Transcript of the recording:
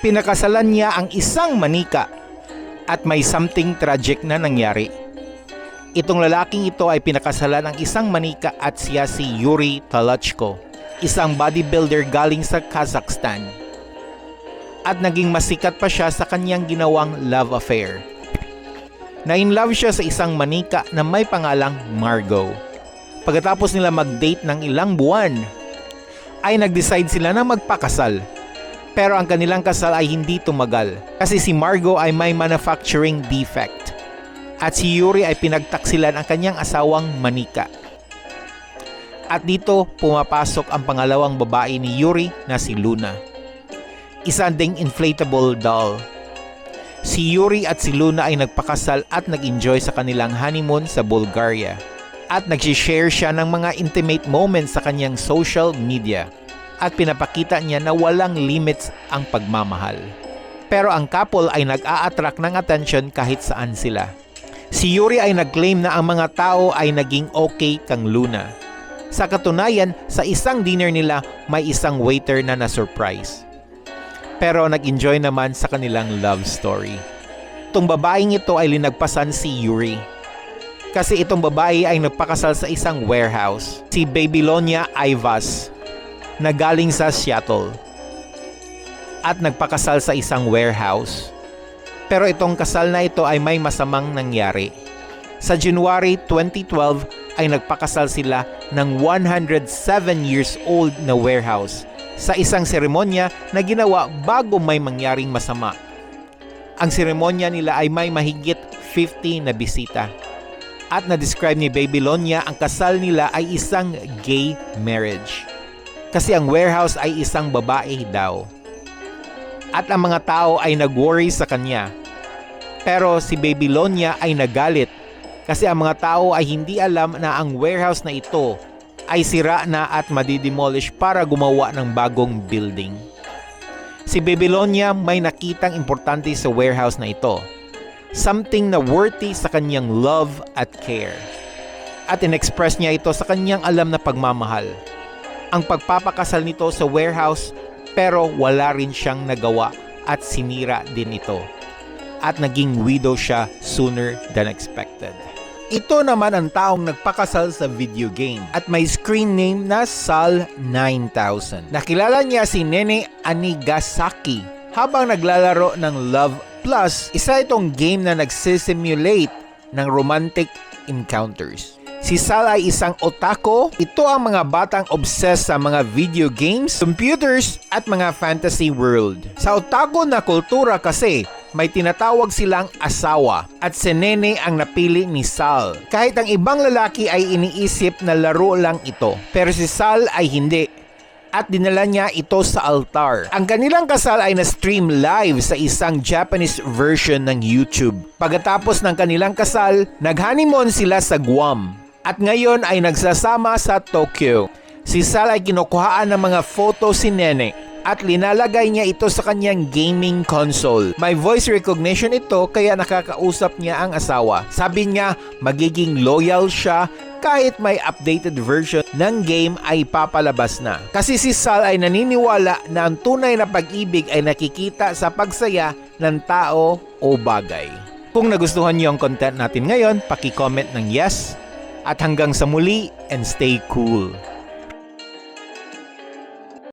Pinakasalan niya ang isang manika at may something tragic na nangyari. Itong lalaking ito ay pinakasalan ng isang manika at siya si Yuri Talachko, isang bodybuilder galing sa Kazakhstan. At naging masikat pa siya sa kanyang ginawang love affair. Na-in-love siya sa isang manika na may pangalang Margot. Pagkatapos nila mag-date ng ilang buwan, ay nag-decide sila na magpakasal. Pero ang kanilang kasal ay hindi tumagal kasi si Margot ay may manufacturing defect. At si Yuri ay pinagtaksilan ang kanyang asawang Manika. At dito pumapasok ang pangalawang babae ni Yuri na si Luna. Isa ding inflatable doll. Si Yuri at si Luna ay nagpakasal at nag-enjoy sa kanilang honeymoon sa Bulgaria. At nag-share siya ng mga intimate moments sa kanyang social media. At pinapakita niya na walang limits ang pagmamahal. Pero ang couple ay nag-a-attract ng attention kahit saan sila. Si Yuri ay nag-claim na ang mga tao ay naging okay kang Luna. Sa katunayan, sa isang dinner nila may isang waiter na na-surprise. Pero nag-enjoy naman sa kanilang love story. Itong babaeng ito ay linagpasan si Yuri. Kasi itong babae ay nagpakasal sa isang warehouse, si Babylonia Ivas, na galing sa Seattle. At nagpakasal sa isang warehouse. Pero itong kasal na ito ay may masamang nangyari. Sa January 2012 ay nagpakasal sila ng 107 years old na warehouse sa isang seremonya na ginawa bago may mangyaring masama. Ang seremonya nila ay may mahigit 50 na bisita. At na-describe ni Babylonia ang kasal nila ay isang gay marriage. Kasi ang warehouse ay isang babae daw. At ang mga tao ay nag-worry sa kanya. Pero si Babylonia ay nagalit kasi ang mga tao ay hindi alam na ang warehouse na ito ay sira na at madidemolish para gumawa ng bagong building. Si Babylonia may nakitang importante sa warehouse na ito. Something na worthy sa kanyang love at care. At in-express niya ito sa kanyang alam na pagmamahal. Ang pagpapakasal nito sa warehouse pero wala rin siyang nagawa at sinira din ito. At naging widow siya sooner than expected. Ito naman ang taong nagpakasal sa video game at may screen name na Sal 9000. Nakilala niya si Nene Anigasaki habang naglalaro ng Love Plus, isa itong game na nagsisimulate ng romantic encounters. Si Sal ay isang otako. Ito ang mga batang obsessed sa mga video games, computers, at mga fantasy world. Sa otako na kultura kasi, may tinatawag silang asawa at si Nene ang napili ni Sal. Kahit ang ibang lalaki ay iniisip na laro lang ito, pero si Sal ay hindi at dinala niya ito sa altar. Ang kanilang kasal ay na-stream live sa isang Japanese version ng YouTube. Pagkatapos ng kanilang kasal, nag-honeymoon sila sa Guam at ngayon ay nagsasama sa Tokyo. Si Sal ay kinukuhaan ng mga photo si Nene at linalagay niya ito sa kanyang gaming console. May voice recognition ito kaya nakakausap niya ang asawa. Sabi niya magiging loyal siya kahit may updated version ng game ay papalabas na. Kasi si Sal ay naniniwala na ang tunay na pag-ibig ay nakikita sa pagsaya ng tao o bagay. Kung nagustuhan niyo ang content natin ngayon, paki-comment ng yes. At hanggang sa muli and stay cool.